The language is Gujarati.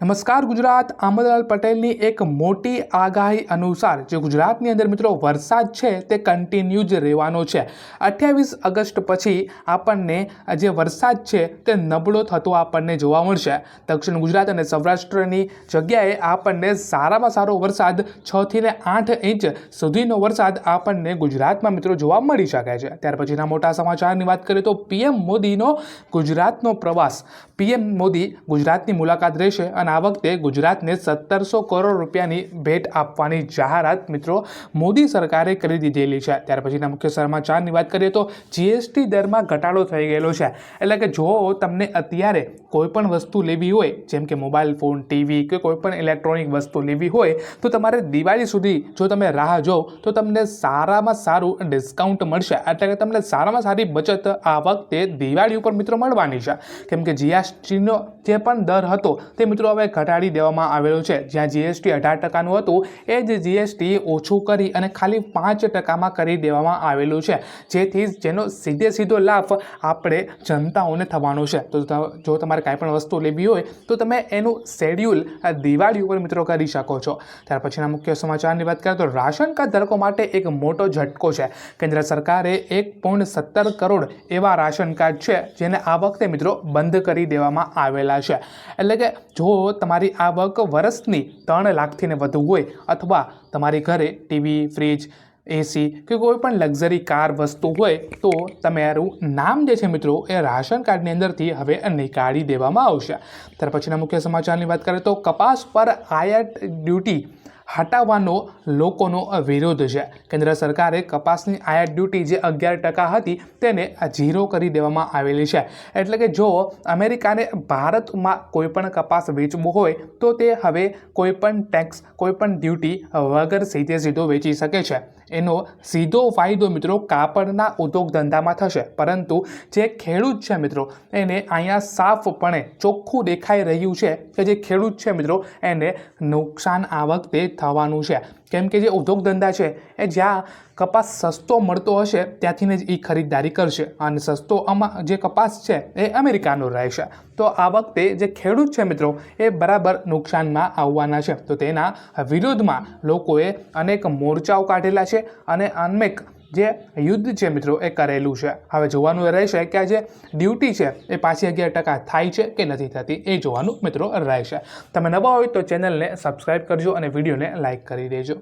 નમસ્કાર, ગુજરાત. આમદલાલ પટેલની એક મોટી આગાહી અનુસાર જે ગુજરાતની અંદર મિત્રો વરસાદ છે તે કન્ટિન્યુ જ રહેવાનો છે. અઠ્યાવીસ ઓગસ્ટ પછી આપણને જે વરસાદ છે તે નબળો થતો આપણને જોવા મળશે. દક્ષિણ ગુજરાત અને સૌરાષ્ટ્રની જગ્યાએ આપણને સારામાં સારો વરસાદ છથી ને આઠ ઇંચ સુધીનો વરસાદ આપણને ગુજરાતમાં મિત્રો જોવા મળી શકે છે. ત્યાર પછીના મોટા સમાચારની વાત કરીએ તો પીએમ મોદીનો ગુજરાતનો પ્રવાસ. પીએમ મોદી ગુજરાતની મુલાકાત રહેશે અને આ વખતે ગુજરાતને સત્તરસો કરોડ રૂપિયાની ભેટ આપવાની જાહેરાત મિત્રો મોદી સરકારે કરી દીધેલી છે. ત્યાર પછીના મુખ્ય સમાચારની વાત કરીએ તો જીએસટી દરમાં ઘટાડો થઈ ગયેલો છે. એટલે કે જો તમને અત્યારે કોઈપણ વસ્તુ લેવી હોય, જેમ કે મોબાઈલ, ફોન, ટીવી કે કોઈપણ ઇલેક્ટ્રોનિક વસ્તુ લેવી હોય, તો તમારે દિવાળી સુધી જો તમે રાહ જોવ તો તમને સારામાં સારું ડિસ્કાઉન્ટ મળશે. એટલે કે તમને સારામાં સારી બચત આ વખતે દિવાળી ઉપર મિત્રો મળવાની છે. કેમ કે જીએસટીનો જે પણ દર હતો, તે મિત્રો હવે ઘટાડી દેવામાં આવેલો છે. જ્યાં જીએસટી અઢાર ટકાનું હતું, એ જ જીએસટી ઓછું કરી અને ખાલી પાંચ ટકામાં કરી દેવામાં આવેલું છે. જેથી જેનો સીધે સીધો લાભ આપણે જનતાઓને થવાનો છે. તો જો તમારે કાંઈ પણ વસ્તુ લેવી હોય, તો તમે એનું શેડ્યુલ દિવાળી ઉપર મિત્રો કરી શકો છો. ત્યાર પછીના મુખ્ય સમાચારની વાત કરીએ તો રાશન કાર્ડ ધારકો માટે એક મોટો ઝટકો છે. કેન્દ્ર સરકારે એક સત્તર કરોડ એવા રાશન કાર્ડ છે, જેને આ વખતે મિત્રો બંધ કરી દેવામાં આવેલા છે. એટલે કે જો તમારી આવક વર્ષની ત્રણ લાખથીને વધુ હોય અથવા તમારી ઘરે ટીવી, ફ્રીજ એસી કે કોઈ પણ લક્ઝરી કાર વસ્તુ હોય તો તમારું નામ જે છે મિત્રો એ રાશન કાર્ડની અંદરથી હવે નીકાળી દેવામાં આવશે. ત્યાર પછીના મુખ્ય સમાચારની વાત કરીએ તો કપાસ પર આયાત ડ્યુટી હટાવવાનો લોકોનો વિરોધ છે. કેન્દ્ર સરકારે કપાસની આયાત ડ્યુટી જે અગિયાર ટકા હતી તેને ઝીરો કરી દેવામાં આવેલી છે. એટલે કે જો અમેરિકાને ભારતમાં કોઈ પણ કપાસ વેચવું હોય, તો તે હવે કોઈપણ ટેક્સ, કોઈપણ ડ્યુટી વગર સીધે સીધો વેચી શકે છે. એનો સીધો ફાયદો મિત્રો કાપડના ઉદ્યોગ ધંધામાં થશે. પરંતુ જે ખેડૂત છે મિત્રો, એને અહીંયા સાફપણે ચોખ્ખું દેખાઈ રહ્યું છે કે જે ખેડૂત છે મિત્રો, એને નુકસાન આ વખતે થવાનું છે. કેમ કે જે ઉદ્યોગ ધંધા છે, એ જ્યાં કપાસ સસ્તો મળતો હશે, ત્યાંથીને જ એ ખરીદદારી કરશે. અને સસ્તો આમાં જે કપાસ છે, એ અમેરિકાનો રહેશે. તો આ વખતે જે ખેડૂત છે મિત્રો, એ બરાબર નુકસાનમાં આવવાના છે. તો તેના વિરોધમાં લોકોએ અનેક મોરચાઓ કાઢેલા છે અને અનેક જે યુદ્ધ છે મિત્રો, એ કરેલું છે. હવે જોવાનું એ રહેશે કે આ જે ડ્યુટી છે, એ પાછી અગિયાર ટકા થાય છે કે નથી થતી, એ જોવાનું મિત્રો રહેશે. તમે નવા હોય તો ચેનલને સબસ્ક્રાઈબ કરજો અને વિડીયોને લાઇક કરી દેજો.